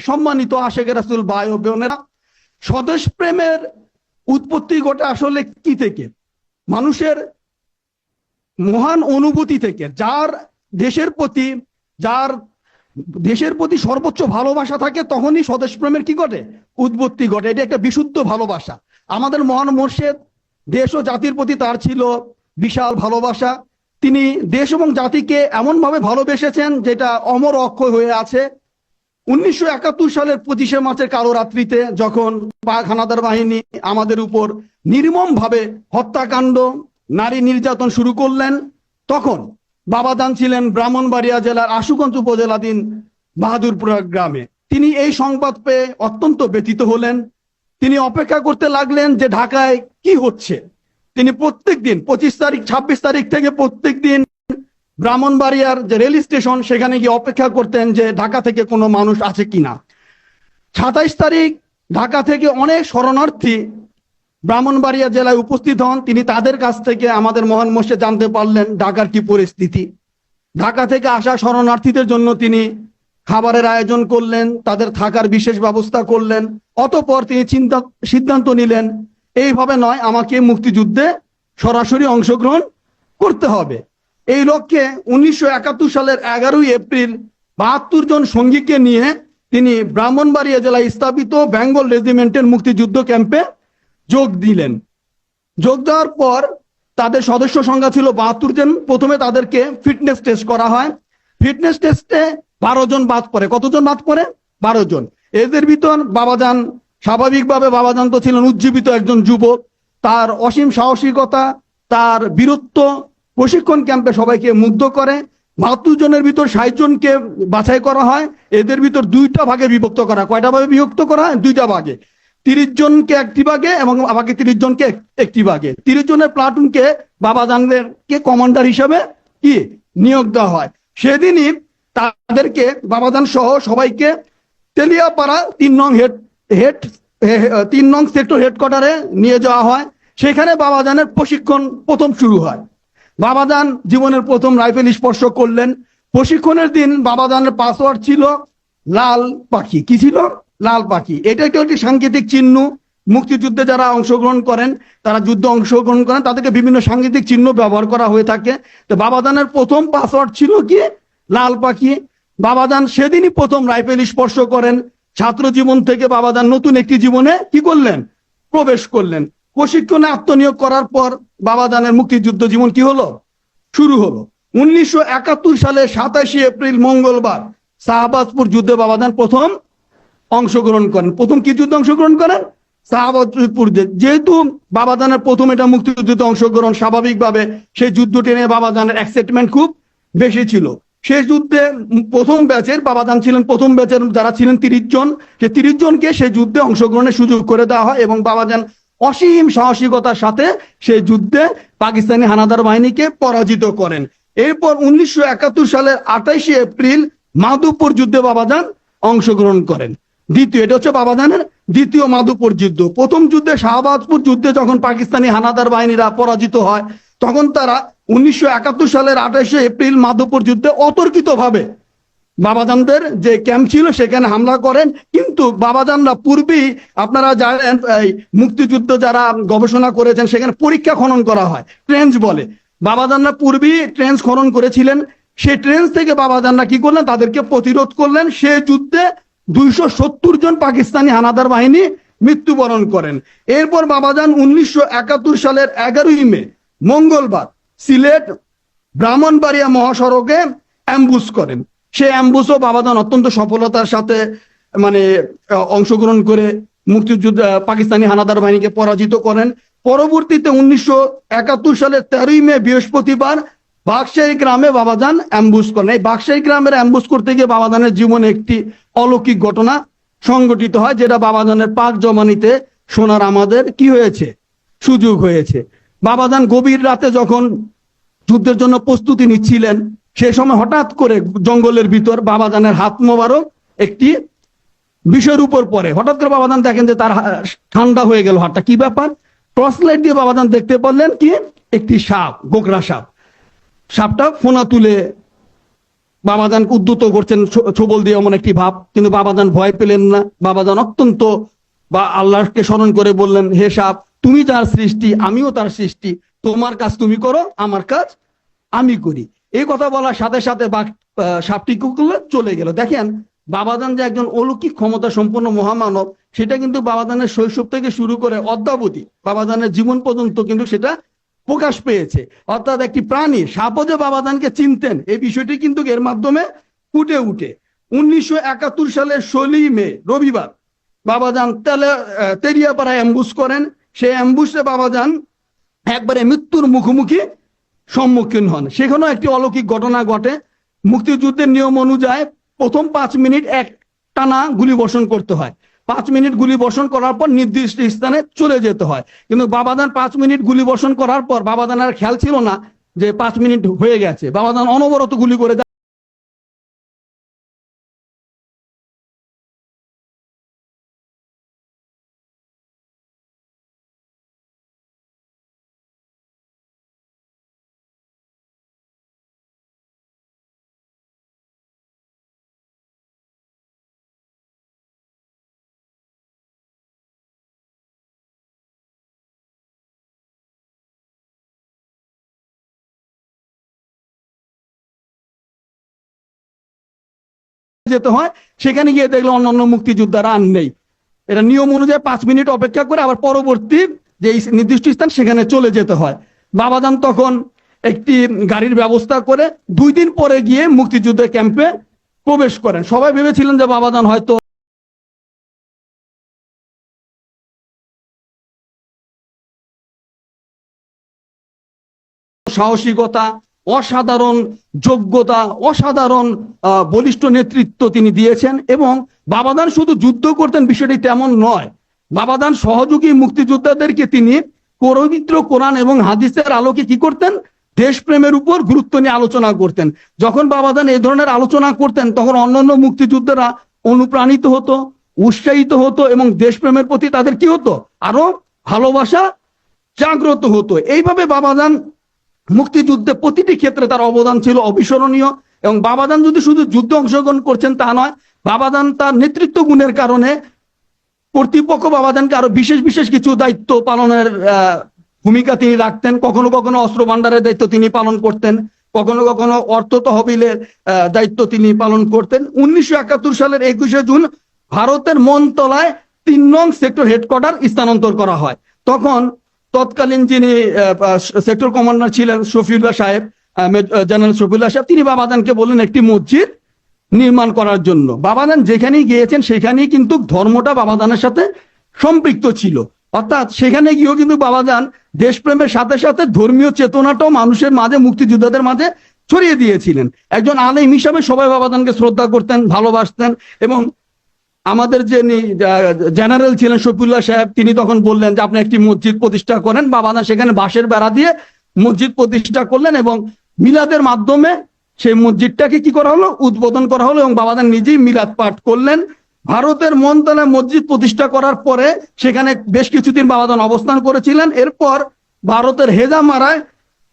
সম্মানিত আশেখ রাসুল ভাই ও বোনেরা, স্বদেশ প্রেমের উৎপত্তি ঘটে আসলে কি থেকে? মানুষের মহান অনুভূতি থেকে, যার দেশের প্রতি, যার দেশের প্রতি সর্বোচ্চ ভালোবাসা থাকে, তখনই স্বদেশ প্রেমের কি ঘটে? উৎপত্তি ঘটে। এটা একটা বিশুদ্ধ ভালোবাসা। আমাদের মহান মোর্শেদ দেশ ও জাতির প্রতি তার ছিল বিশাল ভালোবাসা। তিনি দেশ এবং জাতিকে এমনভাবে ভালোবেসেছেন, যেটা অমর অক্ষয় হয়ে আছে। উনিশশো একাত্তর সালের পঁচিশে মার্চের কালো রাত্রিতে যখন পাক হানাদার বাহিনী আমাদের উপর নির্মম ভাবে হত্যাকাণ্ড, নারী নির্যাতন শুরু করলেন, তখন বাবাদান ছিলেন ব্রাহ্মণবাড়িয়া জেলার আশুগঞ্জ উপজেলাধীন বাহাদুরপুর গ্রামে। তিনি এই সংবাদ পেয়ে অত্যন্ত ব্যথিত হলেন। তিনি অপেক্ষা করতে লাগলেন যে ঢাকায় কি হচ্ছে। তিনি প্রত্যেক দিন পঁচিশ তারিখ, ছাব্বিশ তারিখ থেকে প্রত্যেক দিন ব্রাহ্মণবাড়িয়ার যে রেল স্টেশন, সেখানে গিয়ে অপেক্ষা করতেন যে ঢাকা থেকে কোনো মানুষ আছে কিনা। সাতাইশ তারিখ ঢাকা থেকে অনেক শরণার্থী ব্রাহ্মণবাড়িয়া জেলায় উপস্থিত হন। তিনি তাদের কাছ থেকে আমাদের মহান মোর্শে জানতে পারলেন ঢাকার কি পরিস্থিতি। ঢাকা থেকে আসা শরণার্থীদের জন্য তিনি খাবারের আয়োজন করলেন, তাদের থাকার বিশেষ ব্যবস্থা করলেন, অতপর তিনি চিন্তা, সিদ্ধান্ত নিলেন, এইভাবে নয়, আমাকে মুক্তিযুদ্ধে সরাসরি অংশগ্রহণ করতে হবে। এই লক্ষ্যে উনিশশো একাত্তর সালের এগারোই এপ্রিল বাহাত্তর জন সঙ্গীকে নিয়ে তিনি ব্রাহ্মণবাড়িয়া জেলায় স্থাপিত বেঙ্গল রেজিমেন্টের মুক্তিযুদ্ধ ক্যাম্পে যোগ দিলেন। যোগ দেওয়ার পর তাদের সদস্য সংখ্যা ছিল বাহাত্তর জন। প্রথমে তাদেরকে ফিটনেস টেস্ট করা হয়। ফিটনেস টেস্টে বারো জন বাদ পড়ে। কতজন বাদ পড়ে? বারো জন। এদের ভিতর বাবাজান, স্বাভাবিকভাবে বাবাজান তো ছিলেন উজ্জীবিত একজন যুবক। তার অসীম সাহসিকতা, তার বীরত্ব প্রশিক্ষণ ক্যাম্পে সবাইকে মুগ্ধ করে। বাহাত্তর জনের ভিতর ষাট জনকে বাছাই করা হয়। এদের ভিতর দুইটা ভাগে বিভক্ত করা। কয়টা ভাগে বিভক্ত করা হয়? দুইটা ভাগে। তিরিশ জনকে একটি ভাগে এবং বাকি তিরিশ জনকে একটি ভাগে। তিরিশ জনের প্লাটুনকে বাবা জানদেরকে কমান্ডার হিসাবে কি? নিয়োগ দেওয়া হয়। সেদিনই তাদেরকে বাবাদান সহ সবাইকে তেলিয়াপাড়া তিন নং হেড হেড তিন নং সেক্টর হেডকোয়ার্টারে নিয়ে যাওয়া হয়। সেখানে বাবাজানের প্রশিক্ষণ প্রথম শুরু হয়। বাবাজান জীবনের প্রথম রাইফেল স্পর্শ করলেন। প্রশিক্ষণের দিন বাবাজানের পাসওয়ার্ড ছিল লাল পাখি। কি ছিল? লাল পাখি। এটা একটা একটি সাংকেতিক চিহ্ন। মুক্তিযুদ্ধে যারা অংশগ্রহণ করেন, তারা যুদ্ধে অংশগ্রহণ করেন, তাদেরকে বিভিন্ন সাংকেতিক চিহ্ন ব্যবহার করা হয়ে থাকে। তো বাবাদানের প্রথম পাসওয়ার্ড ছিল কি? লাল পাখি। বাবাদান সেদিনই প্রথম রাইফেল স্পর্শ করেন। ছাত্র জীবন থেকে বাবাদান নতুন একটি জীবনে কি করলেন? প্রবেশ করলেন। প্রশিক্ষণে আত্মনিয়োগ করার পর বাবাদানের মুক্তিযুদ্ধ জীবন কি হলো? শুরু হলো। উনিশশো একাত্তর সালে সাতাশে এপ্রিল, মঙ্গলবার শাহবাজপুর যুদ্ধে বাবা বাবাদান প্রথম অংশগ্রহণ করেন। প্রথম কি যুদ্ধে অংশগ্রহণ করেন? শাহবাজপুর। যেহেতু বাবাদানের প্রথম এটা মুক্তিযুদ্ধে অংশগ্রহণ, স্বাভাবিকভাবে সেই যুদ্ধটি নিয়ে বাবাদানের এক্সাইটমেন্ট খুব বেশি ছিল। সেই যুদ্ধে প্রথম ব্যাচের বাবাদান ছিলেন, প্রথম ব্যাচের যারা ছিলেন তিরিশ জন, সে তিরিশ জনকে সেই যুদ্ধে অংশগ্রহণের সুযোগ করে দেওয়া হয় এবং বাবাজান অসীম সাহসিকতার সাথে সেই যুদ্ধে পাকিস্তানি হানাদার বাহিনীকে পরাজিত করেন। এরপর উনিশশো একাত্তর সালের আঠাইশে এপ্রিল মাধুপুর যুদ্ধে বাবাজান অংশগ্রহণ করেন। দ্বিতীয়, এটা হচ্ছে বাবাজানের দ্বিতীয় মাধুপুর যুদ্ধ। প্রথম যুদ্ধে শাহবাজপুর যুদ্ধে যখন পাকিস্তানি হানাদার বাহিনীরা পরাজিত হয়, তখন তারা উনিশশো একাত্তর সালের আঠাশে এপ্রিল মাধুপুর যুদ্ধে অতর্কিত ভাবে বাবাজানদের যে ক্যাম্প ছিল সেখানে হামলা করেন। কিন্তু বাবাজানরা পূর্বেই আপনারা জানেন, এই মুক্তিযুদ্ধ যারা গবেষণা করেছেন, সেখানে পরীক্ষা খনন করা হয় ট্রেঞ্চ বলে। বাবাজানরা পূর্বেই ট্রেঞ্চ খনন করেছিলেন। সেই ট্রেঞ্চ থেকে বাবাজানরা কি করলেন? তাদেরকে প্রতিরোধ করলেন। সে যুদ্ধে দুইশো সত্তর জন পাকিস্তানি হানাদার বাহিনী মৃত্যুবরণ করেন। এরপর বাবাজান উনিশশো একাত্তর সালের এগারোই মে, মঙ্গলবার সিলেট ব্রাহ্মণবাড়িয়া মহাসড়কে অ্যাম্বুস করেন। সে অ্যাম্বুসও বাবাদান অত্যন্ত সফলতার সাথে মানে অংশগ্রহণ করে মুক্তিযুদ্ধ পাকিস্তানি হানাদার বাহিনীকে পরাজিত করেন। পরবর্তীতে উনিশশো একাত্তর সালের তেরোই মে বৃহস্পতিবার বাকশাহী গ্রামে বাবাজান অ্যাম্বুস করেন। এই বাকশাহী গ্রামের অ্যাম্বুস করতে গিয়ে বাবাজানের জীবনে একটি অলৌকিক ঘটনা সংঘটিত হয়, যেটা বাবাজানের পাক জমানিতে শোনার আমাদের কি হয়েছে? সুযোগ হয়েছে। বাবাজান গভীর রাতে যখন যুদ্ধের জন্য প্রস্তুতি নিচ্ছিলেন সেই সময় হঠাৎ করে জঙ্গলের ভিতর বাবাজানের হাত মোবারক একটি বিষয়ের উপর পরে হঠাৎ করে বাবাদান দেখেন যে তার ঠান্ডা হয়ে গেল হাতটা। কি ব্যাপার? টর্চ লাইট দিয়ে বাবাদান দেখতে পারলেন কি? একটি সাপ গোকরা সাপ। সাপটা ফোনা তুলে বাবাজানকে উদ্যুত করছেন ছবল দিয়ে এমন একটি ভাব। কিন্তু বাবাজান ভয় পেলেন না। বাবাজান অত্যন্ত বা আল্লাহকে স্মরণ করে বললেন, হে সাপ, তুমি তার সৃষ্টি, আমিও তার সৃষ্টি। তোমার কাজ তুমি করো, আমার কাজ আমি করি। এই কথা বলার সাথে সাথে সাপটি কি চলে গেল। দেখেন, বাবাজান যে একজন অলৌকিক ক্ষমতা সম্পন্ন মহামানব, সেটা কিন্তু বাবাজানের শৈশব থেকে শুরু করে অদ্যাবধি বাবাজানের জীবন পর্যন্ত কিন্তু সেটা প্রকাশ পেয়েছে। অর্থাৎ একটি প্রাণী, সাপও যে বাবাজানকে চিনতেন, এই বিষয়টি কিন্তু এর মাধ্যমে ফুটে উঠে। উনিশশো একাত্তর সালের ষোলোই মে, রবিবার, বাবাজান তেলে তেরিয়াপাড়ায় অ্যাম্বুস করেন। সেই অ্যাম্বুসে বাবাজান একবারে মৃত্যুর মুখোমুখি সম্মুখীন হন। সেখানেও একটি অলৌকিক ঘটনা ঘটে। মুক্তিযুদ্ধের নিয়ম অনুযায়ী প্রথম পাঁচ মিনিট এক টানা গুলি বর্ষণ করতে হয়। পাঁচ মিনিট গুলি বর্ষণ করার পর নির্দিষ্ট স্থানে চলে যেতে হয়। কিন্তু বাবাদান পাঁচ মিনিট গুলি বর্ষণ করার পর বাবাদান আর খেয়াল ছিল না যে পাঁচ মিনিট হয়ে গেছে। বাবাদান অনবরত গুলি করে যেতে হয়, সেখানে গিয়ে দেখল অন্য অন্য মুক্তিযোদ্ধারা আর নেই। এটা নিয়ম অনুযায়ী পাঁচ মিনিট অপেক্ষা করে আবার পরবর্তী যে নির্দিষ্ট স্থান, সেখানে চলে যেতে হয়। বাবাজান তখন একটি গাড়ির ব্যবস্থা করে দুই দিন পরে গিয়ে মুক্তিযুদ্ধের ক্যাম্পে প্রবেশ করেন। সবাই ভেবেছিলেন যে বাবাজান হয়তো সাহসিকতা অসাধারণ যোগ্যতা, অসাধারণ বলিষ্ঠ নেতৃত্ব তিনি দিয়েছেন এবং বাবাদান শুধু যুদ্ধ করতেন বিষয়টি তেমন নয়। বাবাদান সহযোগী মুক্তিযোদ্ধাদেরকে তিনি পবিত্র কোরআন এবং হাদিসের আলোকে কি করতেন? দেশপ্রেমের উপর গুরুত্ব নিয়ে আলোচনা করতেন। যখন বাবাদান এই ধরনের আলোচনা করতেন, তখন অন্যান্য মুক্তিযোদ্ধারা অনুপ্রাণিত হতো, উৎসাহিত হতো এবং দেশপ্রেমের প্রতি তাদের কি হতো? আরও ভালোবাসা জাগ্রত হতো। এইভাবে বাবাদান মুক্তিযুদ্ধে প্রতিটি ক্ষেত্রে তার অবদান ছিল অবিস্মরণীয় এবং বাবাদান যদি শুধু যুদ্ধে অংশগ্রহণ করছেন তা নয়, বাবাদান তার নেতৃত্ব গুণের কারণে কর্তৃপক্ষ বাবাদানকে আরও বিশেষ বিশেষ কিছু দায়িত্ব পালনের ভূমিকা তিনি রাখতেন। কখনো কখনো অস্ত্র ভান্ডারের দায়িত্ব তিনি পালন করতেন। কখনো কখনো অর্থ তহবিলের দায়িত্ব তিনি পালন করতেন। উনিশশো একাত্তর সালের একুশে জুন ভারতের মনতলায় তিন নং সেক্টর হেডকোয়ার্টার স্থানান্তর করা হয়। তখন তৎকালীন যিনি সেক্টর কমান্ডার ছিলেন শফিউল্লাহ সাহেব জেনারেল শফিউল্লাহ সাহেব, তিনি বাবাদানকে বললেন একটি মসজিদ নির্মাণ করার জন্য। বাবাদান যেখানেই গিয়েছেন, সেখানেই কিন্তু ধর্মটা বাবাদানের সাথে সম্পৃক্ত ছিল। অর্থাৎ সেখানে গিয়েও কিন্তু বাবাদান দেশপ্রেমের সাথে সাথে ধর্মীয় চেতনাটাও মানুষের মাঝে, মুক্তিযোদ্ধাদের মাঝে ছড়িয়ে দিয়েছিলেন। একজন আলেম হিসাবে সবাই বাবাদানকে শ্রদ্ধা করতেন, ভালোবাসতেন এবং আমাদের যে জেনারেল ছিলেন শফিউল্লাহ সাহেব, তিনি তখন বললেন যে আপনি একটি মসজিদ প্রতিষ্ঠা করেন বাবাদা সেখানে বাঁশের বেড়া দিয়ে মসজিদ প্রতিষ্ঠা করলেন এবং মিলাদের মাধ্যমে সেই মসজিদটাকে কি করা হলো? উদ্বোধন করা হলো এবং বাবাদান নিজেই মিলাদ পাঠ করলেন। ভারতের মনতলায় মসজিদ প্রতিষ্ঠা করার পরে সেখানে বেশ কিছুদিন বাবাদান অবস্থান করেছিলেন। এরপর ভারতের হেজামারায়,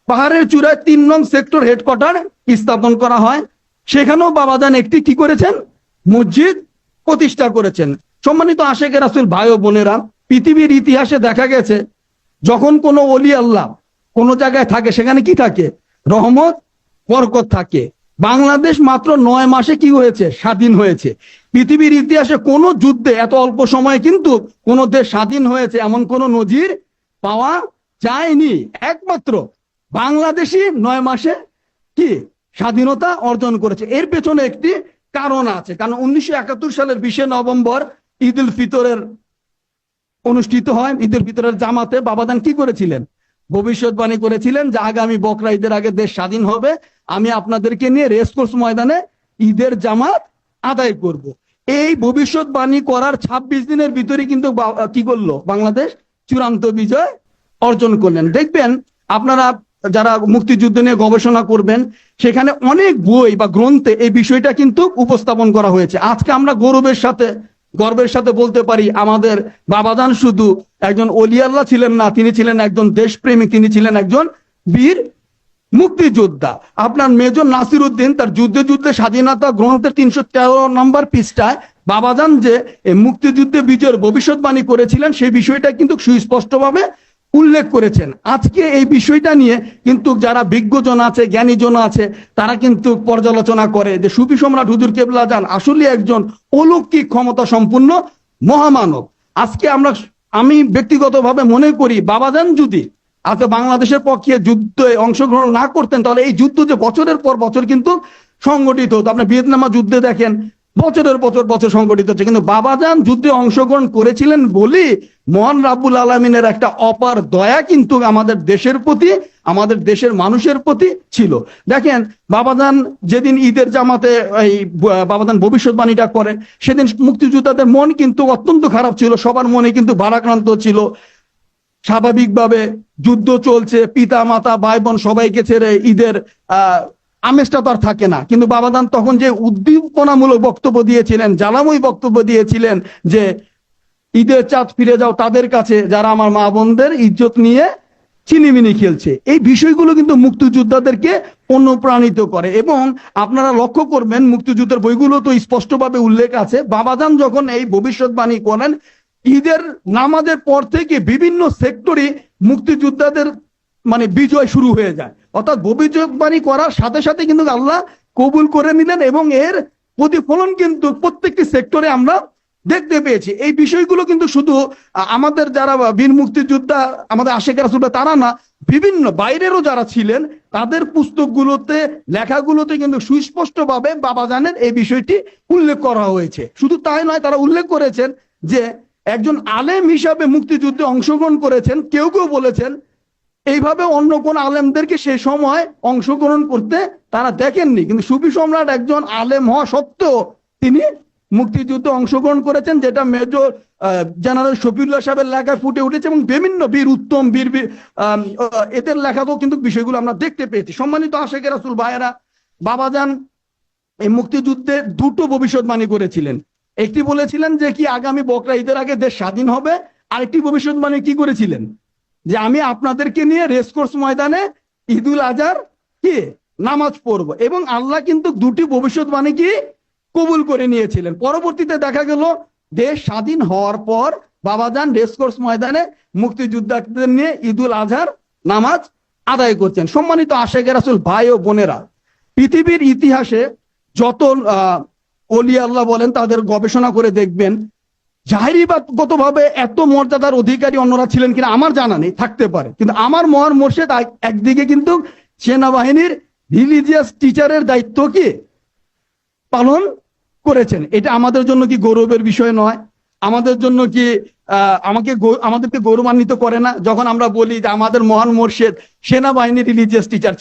পাহাড়ের চূড়ায় তিন নং সেক্টর হেডকোয়ার্টার স্থাপন করা হয়। সেখানেও বাবাদান একটি কি করেছেন? মসজিদ প্রতিষ্ঠা করেছেন। সম্মানিত আশেখ রাসুল ভাই ও বোনেরা, পৃথিবীর ইতিহাসে দেখা গেছে, যখন কোনো অলি আল্লাহ কোনো জায়গায় থাকে, সেখানে কি থাকে? রহমত, বরকত থাকে। বাংলাদেশ মাত্র নয় মাসে কি হয়েছে? স্বাধীন হয়েছে। পৃথিবীর ইতিহাসে কোনো যুদ্ধে এত অল্প সময়ে কিন্তু কোনো দেশ স্বাধীন হয়েছে এমন কোনো নজির পাওয়া যায়নি। একমাত্র বাংলাদেশই নয় মাসে কি স্বাধীনতা অর্জন করেছে। এর পেছনে একটি কারণ আছে। কারণ উনিশশো একাত্তর সালের বিশে নভেম্বর ঈদ উল ফিতরের অনুষ্ঠিত হয়। ঈদ উল ফিতরের জামাতে বাবাদান কি করেছিলেন? ভবিষ্যৎবাণী করেছিলেন যে আগামী বকরা ঈদের আগে দেশ স্বাধীন হবে। আমি আপনাদেরকে নিয়ে রেসকোর্স ময়দানে ঈদের জামাত আদায় করব। এই ভবিষ্যৎবাণী করার ২৬ দিনের ভিতরে কিন্তু কি করল? বাংলাদেশ চূড়ান্ত বিজয় অর্জন করলেন। দেখবেন আপনারা যারা মুক্তিযুদ্ধ নিয়ে গবেষণা করবেন, সেখানে অনেক বই বা গ্রন্থে এই বিষয়টা কিন্তু উপস্থাপন করা হয়েছে। আজকে আমরা গৌরবের সাথে, গর্বের সাথে বলতে পারি, আমাদের বাবাদান শুধু একজন অলিয়াল্লাহ ছিলেন না, তিনি ছিলেন একজন দেশপ্রেমিক, তিনি ছিলেন একজন বীর মুক্তিযোদ্ধা। আপনার মেজর নাসির উদ্দিন তার যুদ্ধে যুদ্ধে স্বাধীনতা গ্রন্থের তিনশো তেরো নম্বর পৃষ্ঠায় বাবাজান যে মুক্তিযুদ্ধে বিজয়ের ভবিষ্যৎবাণী করেছিলেন, সেই বিষয়টা কিন্তু সুস্পষ্টভাবে উল্লেখ করেছেন। আজকে এই বিষয়টা নিয়ে কিন্তু যারা বিজ্ঞজন আছে, জ্ঞানীজন আছে, তারা কিন্তু পর্যালোচনা করে যে সুফি সম্রাট হুজুর কেবলা যান আসলে একজন অলৌকিক ক্ষমতা সম্পূর্ণ মহামানব। আজকে আমরা আমি ব্যক্তিগতভাবে মনে করি বাবাজান যদি আজকে বাংলাদেশের পক্ষে যুদ্ধে অংশগ্রহণ না করতেন, তাহলে এই যুদ্ধ যে বছরের পর বছর কিন্তু সংগঠিত হতো। আপনি ভিয়েতনামা যুদ্ধে দেখেন বছরের বছর বছর সংগঠিত হচ্ছে। কিন্তু বাবাজান যুদ্ধে অংশগ্রহণ করেছিলেন বলি মহান রাবুল আলমিনের একটা অপার দয়া কিন্তু আমাদের দেশের প্রতি, আমাদের দেশের মানুষের প্রতি ছিল। দেখেন বাবাজান যেদিন ঈদের জামাতে এই বাবাজান ভবিষ্যৎবাণীটা করেন, সেদিন মুক্তিযোদ্ধাদের মন কিন্তু অত্যন্ত খারাপ ছিল, সবার মনে কিন্তু ভারাক্রান্ত ছিল। স্বাভাবিকভাবে যুদ্ধ চলছে পিতা মাতা ভাই বোন সবাইকে ছেড়ে ঈদের, আহ আমেজটা তো আর থাকে না। কিন্তু বাবাদান তখন যে উদ্দীপনামূলক বক্তব্য দিয়েছিলেন, জ্বালাময়ী বক্তব্য দিয়েছিলেন যে, ঈদের চাঁদ ফিরে যাও তাদের কাছে, যারা আমার মা বোনদের ইজ্জত নিয়ে চিনিমিনি খেলছে। এই বিষয়গুলো কিন্তু মুক্তিযোদ্ধাদেরকে অনুপ্রাণিত করে। এবং আপনারা লক্ষ্য করবেন, মুক্তিযুদ্ধের বইগুলো তো স্পষ্টভাবে উল্লেখ আছে। বাবাজান যখন এই ভবিষ্যৎবাণী করেন, ঈদের নামাজের পর থেকে বিভিন্ন সেক্টরে মুক্তিযোদ্ধাদের মানে বিজয় শুরু হয়ে যায়। অর্থাৎ ভবিষ্যৎবাণী করার সাথে সাথে কিন্তু আল্লাহ কবুল করে নিলেন এবং এর প্রতিফলন কিন্তু প্রত্যেকটি সেক্টরে আমরা দেখতে পেয়েছি। এই বিষয়গুলো কিন্তু শুধু আমাদের যারা বীর মুক্তিযোদ্ধা, আমাদের আশেখ রাসুলরা তারা না, বিভিন্ন বাইরেরও যারা ছিলেন, তাদের পুস্তকগুলোতে, লেখাগুলোতে কিন্তু সুস্পষ্টভাবে বাবাজানের এই বিষয়টি উল্লেখ করা হয়েছে। শুধু তাই নয়, তারা উল্লেখ করেছেন যে একজন আলেম হিসাবে মুক্তিযুদ্ধে অংশগ্রহণ করেছেন, কেউ কেউ বলেছেন এইভাবে অন্য কোন আলেমদেরকে সে সময় অংশগ্রহণ করতে তারা দেখেননি। কিন্তু সুফি সম্রাট একজন আলেম হওয়া সত্ত্বেও তিনি মুক্তিযুদ্ধে অংশগ্রহণ করেছেন, যেটা মেজর জেনারেল শফিউল্লাহ সাহেবের লেখায় ফুটে উঠেছে এবং বিভিন্ন বীর, উত্তম বীর এদের লেখাতেও কিন্তু বিষয়গুলো আমরা দেখতে পেয়েছি। সম্মানিত আশেখ রাসুল ভাইয়েরা, বাবাজান এই মুক্তিযুদ্ধে দুটো ভবিষ্যৎবাণী করেছিলেন। একটি বলেছিলেন যে কি আগামী বকরা ঈদের আগে দেশ স্বাধীন হবে, আরেকটি ভবিষ্যৎবাণী কি করেছিলেন? যে আমি আপনাদেরকে নিয়ে রেসকোর্স ময়দানে ঈদুল আজহার কি নামাজ পড়ব। এবং আল্লাহ কিন্তু দুটি ভবিষ্যৎবাণী কি কবুল করে নিয়েছিলেন। পরবর্তীতে দেখা গেল দেশ স্বাধীন হওয়ার পর বাবাজান রেসকোর্স ময়দানে মুক্তিযোদ্ধাদের নিয়ে ঈদুল আজহার নামাজ আদায় করছেন। সম্মানিত আশেকের আসল ভাই ও বোনেরা পৃথিবীর ইতিহাসে যত আহ, অলি আল্লাহ বলেন তাদের গবেষণা করে দেখবেন জাহিরিবাদগত ভাবে এত মর্যাদার অধিকারী অন্যরা ছিলেন কিনা আমার জানা নেই, থাকতে পারে। কিন্তু আমার মহান মোর্শেদ একদিকে কিন্তু সেনাবাহিনীর রিলিজিয়াস টিচারের দায়িত্ব কি? পালন করেছেন। এটা আমাদের জন্য কি গৌরবের বিষয় নয়? আমাদের জন্য কি আমাকে আমাদেরকে গৌরবান্বিত করে না? যখন আমরা বলি যে আমাদের মহান মোর্শেদ সেনাবাহিনীর রিলিজিয়াস টিচার